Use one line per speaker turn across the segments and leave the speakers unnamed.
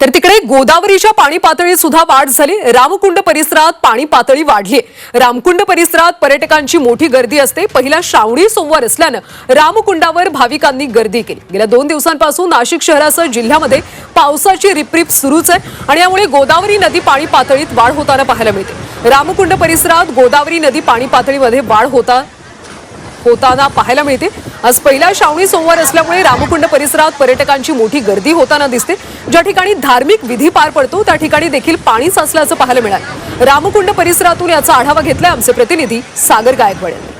तर तिकडे गोदावरीच्या पाणी पातळीत सुद्धा वाढ झाली. रामकुंड परिसरात पाणी पातळी वाढली. रामकुंड परिसरात पर्यटकांची मोठी गर्दी असते. पहिला श्रावणी सोमवार असल्यानं रामकुंडावर भाविकांनी गर्दी केली. गेल्या दोन दिवसांपासून नाशिक शहरासह जिल्ह्यामध्ये पावसाची रिपरिप सुरूच आहे आणि यामुळे गोदावरी नदी पाणी पातळीत वाढ होताना पाहायला मिळते. रामकुंड परिसरात गोदावरी नदी पाणी पातळीमध्ये वाढ होता होताना पाहायला मिळते. आज पहिला श्रावणी सोमवार असल्यामुळे रामकुंड परिसरात पर्यटकांची मोठी गर्दी होताना दिसते. ज्या ठिकाणी धार्मिक विधी पार पडतो त्या ठिकाणी देखील पाणी साचल्याचं पाहायला मिळालं. रामकुंड परिसरातून याचा आढावा घेतलाय आमचे प्रतिनिधी सागर गायकवाड यांनी.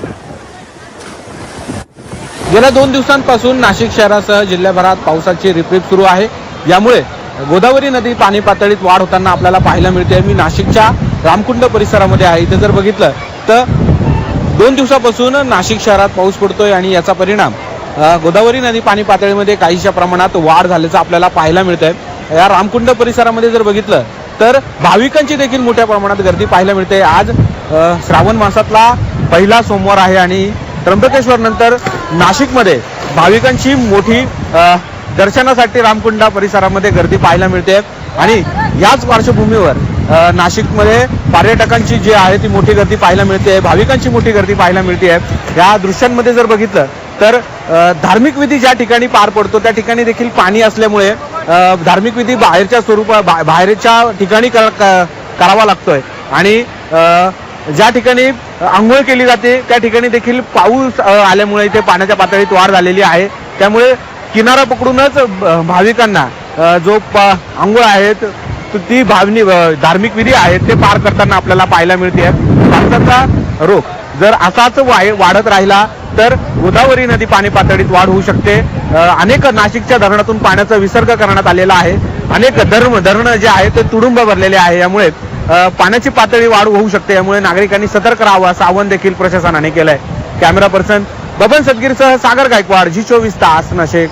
गेल्या दोन दिवसांपासून नाशिक शहरासह जिल्ह्याभरात पावसाची रिपरिप सुरू आहे. यामुळे गोदावरी नदी पाणी पातळीत वाढ होताना आपल्याला पाहायला मिळते मी नाशिकच्या रामकुंड परिसरामध्ये आहे. इथे जर बघितलं तर दोन दिवसापासून नाशिक शहरात पाऊस पडतोय आणि याचा परिणाम गोदावरी नदी पाणी पातळीमध्ये काहीशा प्रमाणात वाढ झाल्याचं आपल्याला पाहायला मिळतंय. आहे या रामकुंड परिसरामध्ये जर बघितलं तर भाविकांची देखील मोठ्या प्रमाणात गर्दी पाहायला मिळते. आज श्रावण मासातला पहिला सोमवार आहे आणि त्र्यंबकेश्वर नंतर नाशिकमध्ये भाविकांची मोठी दर्शनासाठी रामकुंडा परिसरामध्ये गर्दी पाहायला मिळते. आणि याच पार्श्वभूमीवर नाशिकमध्ये पर्यटकांची जी आहे ती मोठी गर्दी पाहायला मिळते आहे भाविकांची मोठी गर्दी पाहायला मिळते. आहे या दृश्यांमध्ये जर बघितलं तर धार्मिक विधी ज्या ठिकाणी पार पडतो त्या ठिकाणी देखील पाणी असल्यामुळे धार्मिक विधी बाहेरच्या स्वरूपा बा- बाहेरच्या ठिकाणी कर- क- करावा लागतोय. आणि ज्या ठिकाणी आंघोळ केली जाते त्या ठिकाणी देखील पाऊस आल्यामुळे इथे पाण्याच्या पातळीत वाढ झालेली आहे. त्यामुळे किनारा पकडूनच भाविकांना जो प- आंघोळ आहेत सांस्कृतिक भावनी धार्मिक विधी आहेत ते पार करताना आपल्याला पाहायला मिळते पावसाचा रोख जर असाच वाय- वाढत राहिला तर गोदावरी नदी पाणी पातळीत वाढ होऊ शकते. अनेक नाशिकच्या धरणातून पाण्याचा विसर्ग करण्यात आलेला आहे. अनेक धर्म धरणं जे आहे ते तुडुंब भरलेले आहे. यामुळे पाण्याची पातळी वाढ होऊ शकते. यामुळे नागरिकांनी सतर्क राहावं असं आवाहन देखील प्रशासनाने केलंय. कॅमेरा पर्सन बबन सदगीरसह सागर गायकवाड जी चोवीस तास नाशिक.